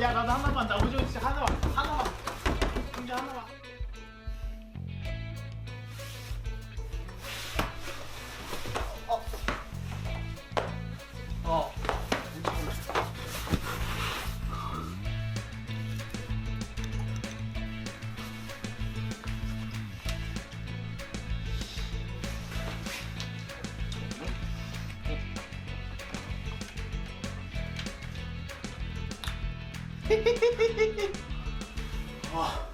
야 나도 하나만 나 오징어 진짜 하나만 하나만. 진짜 하나만 あ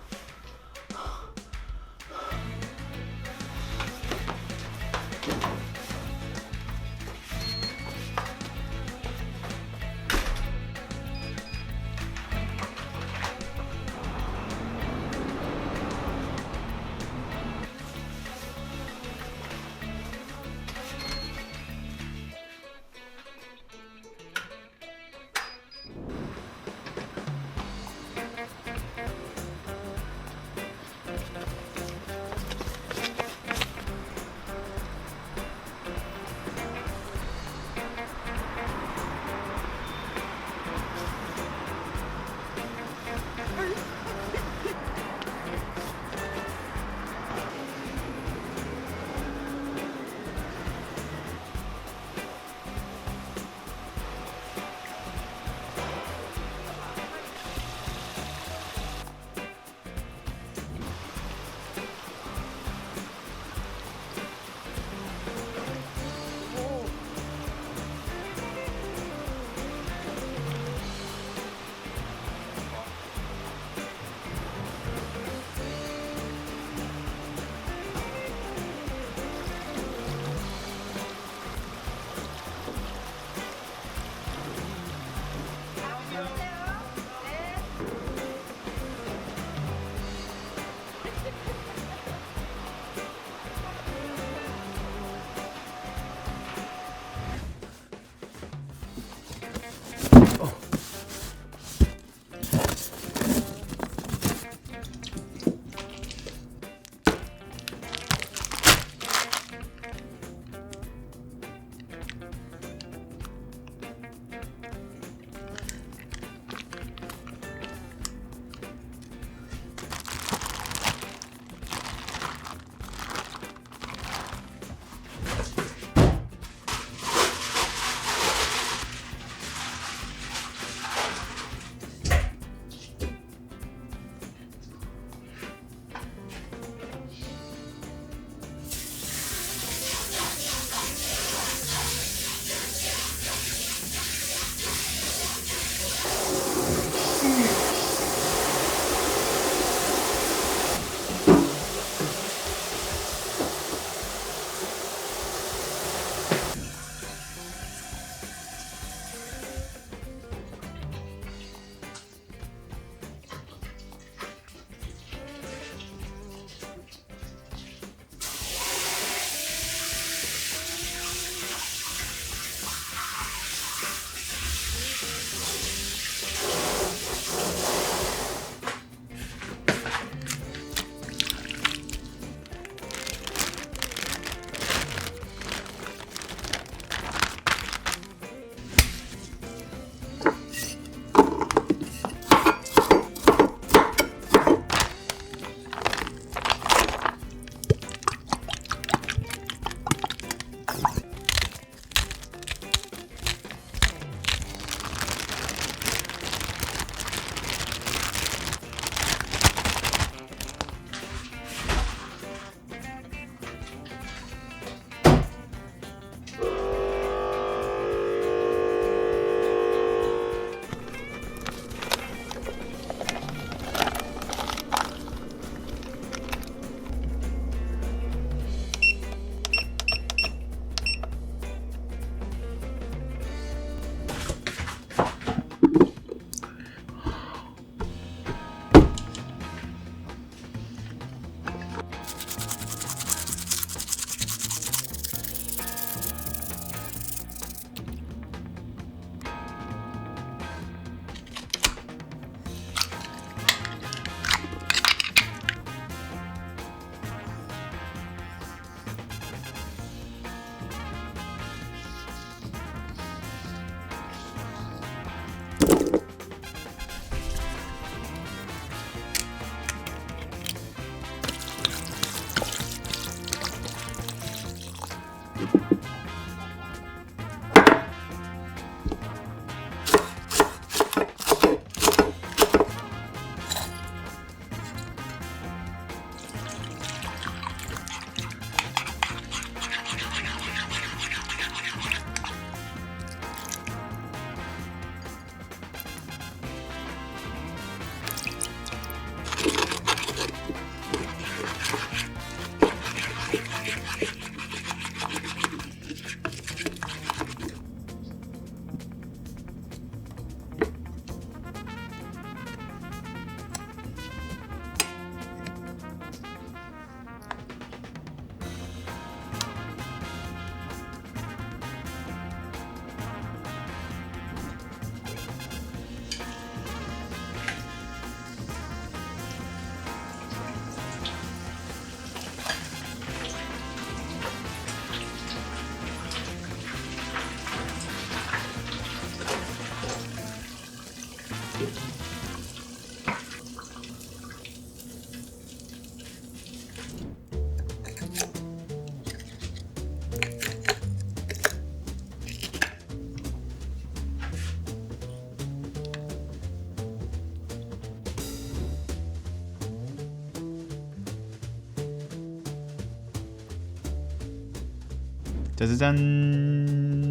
짜자잔.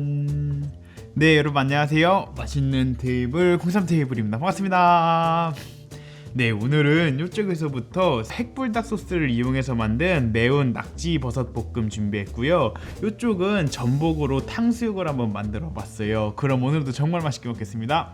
네, 여러분 안녕하세요. 맛있는 테이블 공삼 테이블입니다. 반갑습니다. 네, 오늘은 이쪽에서부터 핵불닭 소스를 이용해서 만든 매운 낙지 버섯 볶음 준비했고요. 이쪽은 전복으로 탕수육을 한번 만들어 봤어요. 그럼 오늘도 정말 맛있게 먹겠습니다.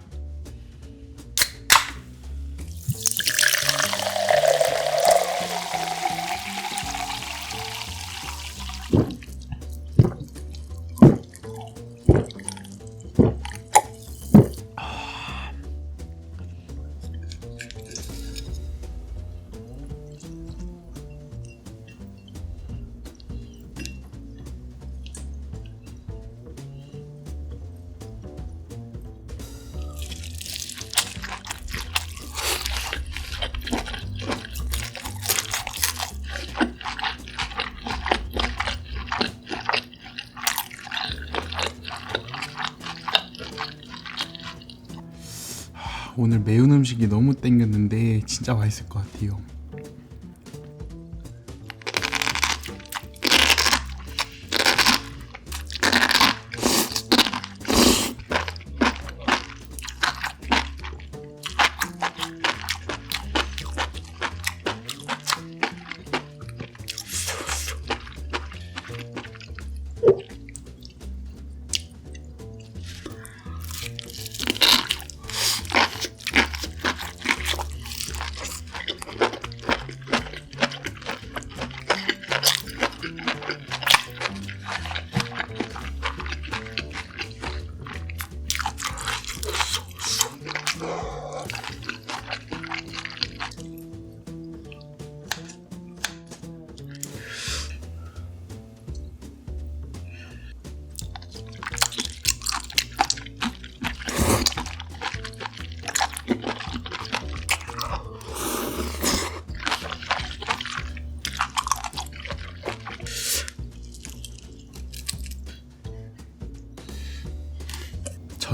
오늘 매운 음식이 너무 땡겼는데 진짜 맛있을 것 같아요.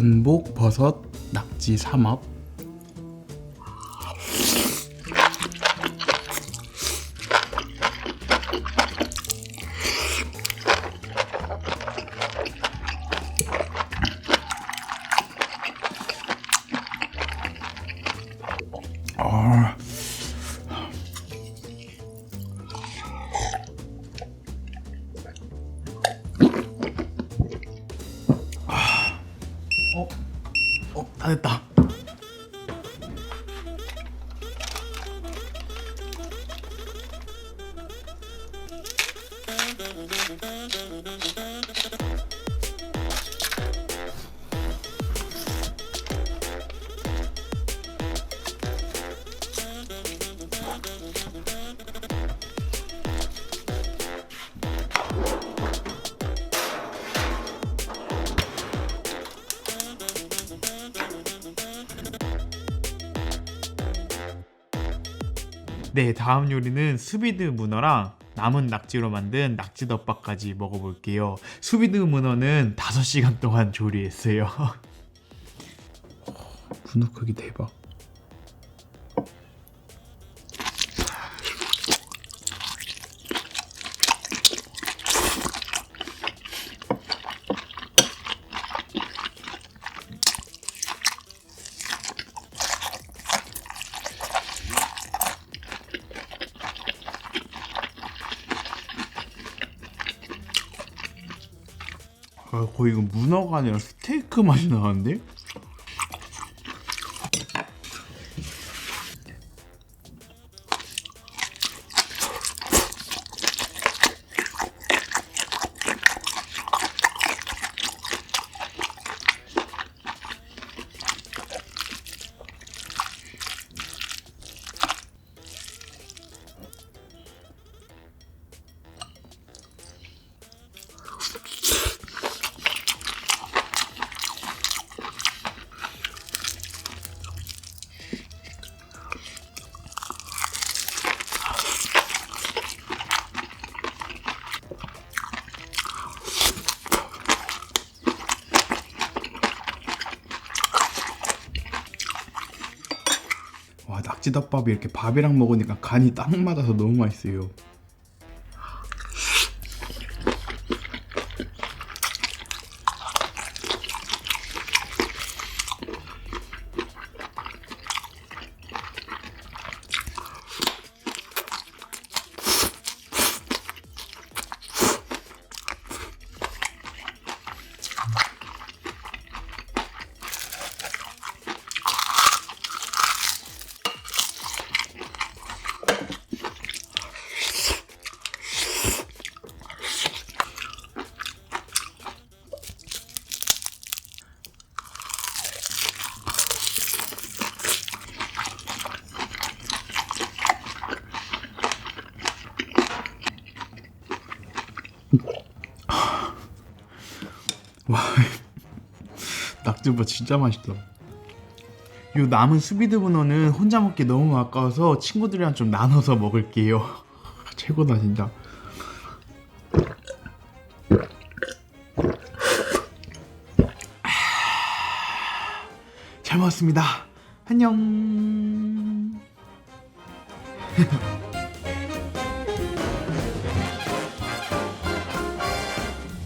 전복, 버섯, 낙지 삼합. 어, 다 됐다. 네, 다음 요리는 수비드 문어랑 남은 낙지로 만든 낙지 덮밥까지 먹어볼게요. 수비드 문어는 5시간 동안 조리했어요. 크기 대박. 이거 문어가 아니라 스테이크 맛이 나는데? 낙지덮밥이 이렇게 밥이랑 먹으니까 간이 딱 맞아서 너무 맛있어요. 낙지밥 진짜 맛있다. 요 남은 수비드 문어는 혼자 먹기 너무 아까워서 친구들이랑 좀 나눠서 먹을게요. 최고다 진짜. 잘 먹었습니다. 안녕.